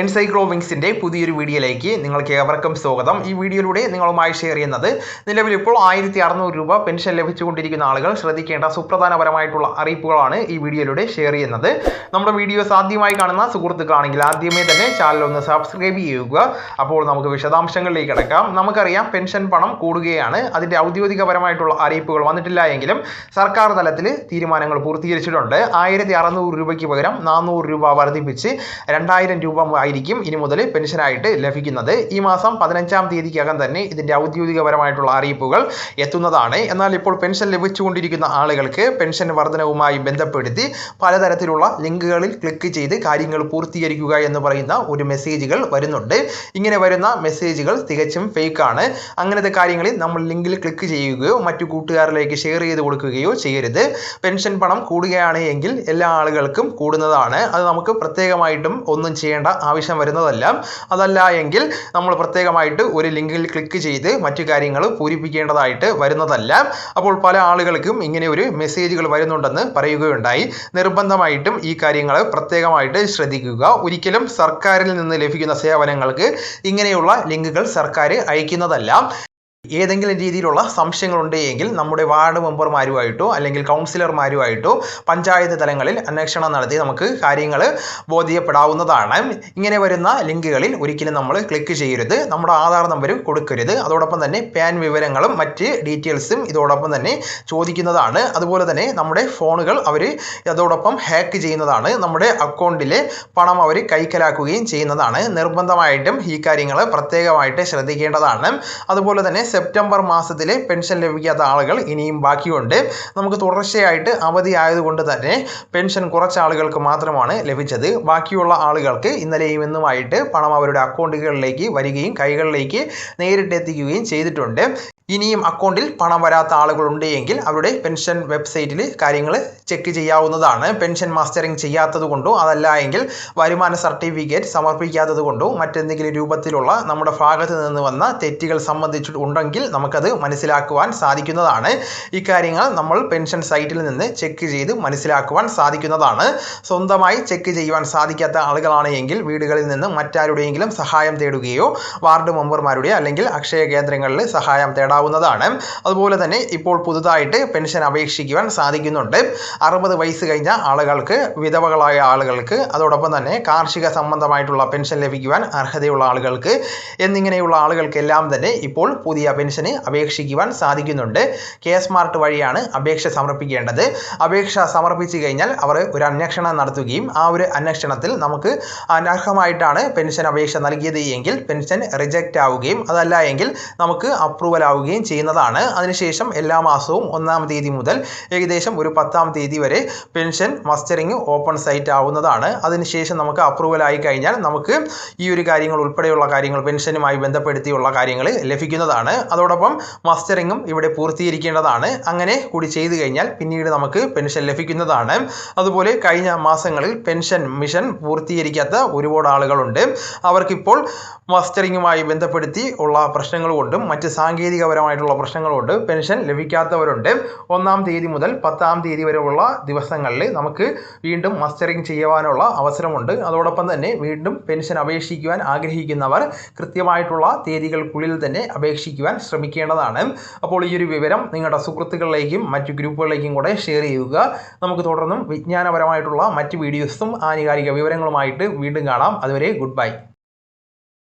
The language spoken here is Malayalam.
എൻസൈക്ലോവിങ്സിന്റെ പുതിയൊരു വീഡിയോയിലേക്ക് നിങ്ങൾക്ക് ഏവർക്കും സ്വാഗതം. ഈ വീഡിയോയിലൂടെ നിങ്ങളുമായി ഷെയർ ചെയ്യുന്നത് നിലവിൽ ഇപ്പോൾ ആയിരത്തി അറുന്നൂറ് രൂപ പെൻഷൻ ലഭിച്ചുകൊണ്ടിരിക്കുന്ന ആളുകൾ ശ്രദ്ധിക്കേണ്ട സുപ്രധാനപരമായിട്ടുള്ള അറിയിപ്പുകളാണ് ഈ വീഡിയോയിലൂടെ ഷെയർ ചെയ്യുന്നത്. നമ്മുടെ വീഡിയോസ് ആദ്യമായി കാണുന്ന സുഹൃത്തുക്കളാണെങ്കിൽ ആദ്യമേ തന്നെ ചാനൽ ഒന്ന് സബ്സ്ക്രൈബ് ചെയ്യുക. അപ്പോൾ നമുക്ക് വിശദാംശങ്ങളിലേക്ക് കിടക്കാം. നമുക്കറിയാം പെൻഷൻ പണം കൂടുകയാണ്. അതിന്റെ ഔദ്യോഗികപരമായിട്ടുള്ള അറിയിപ്പുകൾ വന്നിട്ടില്ല എങ്കിലും സർക്കാർ തലത്തിൽ തീരുമാനങ്ങൾ പൂർത്തീകരിച്ചിട്ടുണ്ട്. ആയിരത്തി അറുന്നൂറ് രൂപയ്ക്ക് പകരം നാനൂറ് രൂപ വർദ്ധിപ്പിച്ച് രണ്ടായിരം രൂപ ആയിരിക്കും ഇനി മുതൽ പെൻഷനായിട്ട് ലഭിക്കുന്നത്. ഈ മാസം പതിനഞ്ചാം തീയതിക്കകം തന്നെ ഇതിന്റെ ഔദ്യോഗികപരമായിട്ടുള്ള അറിയിപ്പുകൾ എത്തുന്നതാണ്. എന്നാൽ ഇപ്പോൾ പെൻഷൻ ലഭിച്ചുകൊണ്ടിരിക്കുന്ന ആളുകൾക്ക് പെൻഷൻ വർധനവുമായി ബന്ധപ്പെടുത്തി പലതരത്തിലുള്ള ലിങ്കുകളിൽ ക്ലിക്ക് ചെയ്ത് കാര്യങ്ങൾ പൂർത്തീകരിക്കുക എന്ന് പറയുന്ന ഒരു മെസ്സേജുകൾ വരുന്നുണ്ട്. ഇങ്ങനെ വരുന്ന മെസ്സേജുകൾ തികച്ചും ഫേക്ക് ആണ് അങ്ങനത്തെ കാര്യങ്ങളിൽ നമ്മൾ ലിങ്കിൽ ക്ലിക്ക് ചെയ്യുകയോ മറ്റു കൂട്ടുകാരിലേക്ക് ഷെയർ ചെയ്ത് കൊടുക്കുകയോ ചെയ്യരുത്. പെൻഷൻ പണം കൂടുകയാണ് എങ്കിൽ എല്ലാ ആളുകൾക്കും കൂടുന്നതാണ്. അത് നമുക്ക് പ്രത്യേകമായിട്ടും ഒന്നും ചെയ്യേണ്ട വരുന്നതല്ല അതല്ല എങ്കിൽ നമ്മൾ പ്രത്യേകമായിട്ട് ഒരു ലിങ്കിൽ ക്ലിക്ക് ചെയ്ത് മറ്റു കാര്യങ്ങൾ പൂരിപ്പിക്കേണ്ടതായിട്ട് വരുന്നതല്ല. അപ്പോൾ പല ആളുകൾക്കും ഇങ്ങനെ ഒരു മെസ്സേജുകൾ വരുന്നുണ്ടെന്ന് പറയുകയുണ്ടായി. നിർബന്ധമായിട്ടും ഈ കാര്യങ്ങൾ പ്രത്യേകമായിട്ട് ശ്രദ്ധിക്കുക. ഒരിക്കലും സർക്കാരിൽ നിന്ന് ലഭിക്കുന്ന സേവനങ്ങൾക്ക് ഇങ്ങനെയുള്ള ലിങ്കുകൾ സർക്കാർ അയക്കുന്നതല്ല. ഏതെങ്കിലും രീതിയിലുള്ള സംശയങ്ങളുണ്ട് എങ്കിൽ നമ്മുടെ വാർഡ് മെമ്പർമാരുമായിട്ടോ അല്ലെങ്കിൽ കൗൺസിലർമാരുമായിട്ടോ പഞ്ചായത്ത് തലങ്ങളിൽ അന്വേഷണം നടത്തി നമുക്ക് കാര്യങ്ങൾ ബോധ്യപ്പെടാവുന്നതാണ്. ഇങ്ങനെ വരുന്ന ലിങ്കുകളിൽ ഒരിക്കലും നമ്മൾ ക്ലിക്ക് ചെയ്യരുത്. നമ്മുടെ ആധാർ നമ്പരും കൊടുക്കരുത്. അതോടൊപ്പം തന്നെ പാൻ വിവരങ്ങളും മറ്റ് ഡീറ്റെയിൽസും ഇതോടൊപ്പം തന്നെ ചോദിക്കുന്നതാണ്. അതുപോലെ തന്നെ നമ്മുടെ ഫോണുകൾ അവർ അതോടൊപ്പം ഹാക്ക് ചെയ്യുന്നതാണ്. നമ്മുടെ അക്കൗണ്ടിലെ പണം അവർ കൈക്കലാക്കുകയും ചെയ്യുന്നതാണ്. നിർബന്ധമായിട്ടും ഈ കാര്യങ്ങൾ പ്രത്യേകമായിട്ട് ശ്രദ്ധിക്കേണ്ടതാണ്. അതുപോലെ തന്നെ സെപ്റ്റംബർ മാസത്തിലെ പെൻഷൻ ലഭിക്കാത്ത ആളുകൾ ഇനിയും ബാക്കിയുണ്ട്. നമുക്ക് തുടർച്ചയായിട്ട് അവധി ആയതുകൊണ്ട് തന്നെ പെൻഷൻ കുറച്ച് ആളുകൾക്ക് മാത്രമാണ് ലഭിച്ചത്. ബാക്കിയുള്ള ആളുകൾക്ക് ഇന്നലെയും ഇന്നുമായിട്ട് പണം അവരുടെ അക്കൗണ്ടുകളിലേക്ക് വരികയും കൈകളിലേക്ക് നേരിട്ട് എത്തിക്കുകയും ചെയ്തിട്ടുണ്ട്. ഇനിയും അക്കൗണ്ടിൽ പണം വരാത്ത ആളുകളുണ്ട് എങ്കിൽ അവരുടെ പെൻഷൻ വെബ്സൈറ്റിൽ കാര്യങ്ങൾ ചെക്ക് ചെയ്യാവുന്നതാണ്. പെൻഷൻ മാസ്റ്ററിംഗ് ചെയ്യാത്തത് കൊണ്ടോ അതല്ല എങ്കിൽ വരുമാന സർട്ടിഫിക്കറ്റ് സമർപ്പിക്കാത്തത് കൊണ്ടോ മറ്റെന്തെങ്കിലും രൂപത്തിലുള്ള നമ്മുടെ ഭാഗത്ത് നിന്ന് വന്ന തെറ്റുകൾ സംബന്ധിച്ചിട്ട് ഉണ്ടെങ്കിൽ നമുക്കത് മനസ്സിലാക്കുവാൻ സാധിക്കുന്നതാണ്. ഇക്കാര്യങ്ങൾ നമ്മൾ പെൻഷൻ സൈറ്റിൽ നിന്ന് ചെക്ക് ചെയ്ത് മനസ്സിലാക്കുവാൻ സാധിക്കുന്നതാണ്. സ്വന്തമായി ചെക്ക് ചെയ്യുവാൻ സാധിക്കാത്ത ആളുകളാണെങ്കിൽ വീടുകളിൽ നിന്ന് മറ്റാരുടെയെങ്കിലും സഹായം തേടുകയോ വാർഡ് മെമ്പർമാരുടെ അല്ലെങ്കിൽ അക്ഷയ കേന്ദ്രങ്ങളിൽ സഹായം തേടാൻ നേടാവുന്നതാണ് അതുപോലെ തന്നെ ഇപ്പോൾ പുതുതായിട്ട് പെൻഷൻ അപേക്ഷിക്കുവാൻ സാധിക്കുന്നുണ്ട്. അറുപത് വയസ്സ് കഴിഞ്ഞ ആളുകൾക്ക് വിധവകളായ ആളുകൾക്ക് അതോടൊപ്പം തന്നെ കാർഷിക സംബന്ധമായിട്ടുള്ള പെൻഷൻ ലഭിക്കുവാൻ അർഹതയുള്ള ആളുകൾക്ക് എന്നിങ്ങനെയുള്ള ആളുകൾക്കെല്ലാം തന്നെ ഇപ്പോൾ പുതിയ പെൻഷന് അപേക്ഷിക്കുവാൻ സാധിക്കുന്നുണ്ട്. കെ സ്മാർട്ട് വഴിയാണ് അപേക്ഷ സമർപ്പിക്കേണ്ടത്. അപേക്ഷ സമർപ്പിച്ചു കഴിഞ്ഞാൽ അവർ ഒരു അന്വേഷണം നടത്തുകയും ആ ഒരു അന്വേഷണത്തിൽ നമുക്ക് അനർഹമായിട്ടാണ് പെൻഷൻ അപേക്ഷ നൽകിയത് എങ്കിൽ പെൻഷൻ റിജക്റ്റ് ആവുകയും അതല്ല എങ്കിൽ നമുക്ക് അപ്രൂവൽ ആവുകയും ചെയ്യുന്നതാണ്. അതിനുശേഷം എല്ലാ മാസവും ഒന്നാം തീയതി മുതൽ ഏകദേശം ഒരു പത്താം തീയതി വരെ പെൻഷൻ മസ്റ്ററിങ് ഓപ്പൺ സൈറ്റ് ആവുന്നതാണ്. അതിനുശേഷം നമുക്ക് അപ്രൂവൽ ആയി കഴിഞ്ഞാൽ നമുക്ക് ഈ ഒരു കാര്യങ്ങൾ ഉൾപ്പെടെയുള്ള കാര്യങ്ങൾ പെൻഷനുമായി ബന്ധപ്പെടുത്തിയുള്ള കാര്യങ്ങൾ ലഭിക്കുന്നതാണ്. അതോടൊപ്പം മസ്റ്ററിങ്ങും ഇവിടെ പൂർത്തീകരിക്കേണ്ടതാണ്. അങ്ങനെ കൂടി ചെയ്തു കഴിഞ്ഞാൽ പിന്നീട് നമുക്ക് പെൻഷൻ ലഭിക്കുന്നതാണ്. അതുപോലെ കഴിഞ്ഞ മാസങ്ങളിൽ പെൻഷൻ മിഷൻ പൂർത്തീകരിക്കാത്ത ഒരുപാട് ആളുകളുണ്ട്. അവർക്കിപ്പോൾ മസ്റ്ററിങ്ങുമായി ബന്ധപ്പെടുത്തി ഉള്ള പ്രശ്നങ്ങൾ കൊണ്ടും മറ്റ് സാങ്കേതികപരമായിട്ടുള്ള പ്രശ്നങ്ങൾ കൊണ്ട് പെൻഷൻ ലഭിക്കാത്തവരുണ്ട്. ഒന്നാം തീയതി മുതൽ പത്താം തീയതി വരെയുള്ള ദിവസങ്ങളിൽ നമുക്ക് വീണ്ടും മസ്റ്ററിംഗ് ചെയ്യുവാനുള്ള അവസരമുണ്ട്. അതോടൊപ്പം തന്നെ വീണ്ടും പെൻഷൻ അപേക്ഷിക്കുവാൻ ആഗ്രഹിക്കുന്നവർ കൃത്യമായിട്ടുള്ള തീയതികൾക്കുള്ളിൽ തന്നെ അപേക്ഷിക്കുവാൻ ശ്രമിക്കേണ്ടതാണ്. അപ്പോൾ ഈ ഒരു വിവരം നിങ്ങളുടെ സുഹൃത്തുക്കളിലേക്കും മറ്റ് ഗ്രൂപ്പുകളിലേക്കും കൂടെ ഷെയർ ചെയ്യുക. നമുക്ക് തുടർന്നും വിജ്ഞാനപരമായിട്ടുള്ള മറ്റ് വീഡിയോസും ആനുകാലിക വിവരങ്ങളുമായിട്ട് വീണ്ടും കാണാം. അതുവരെ ഗുഡ് ബൈ.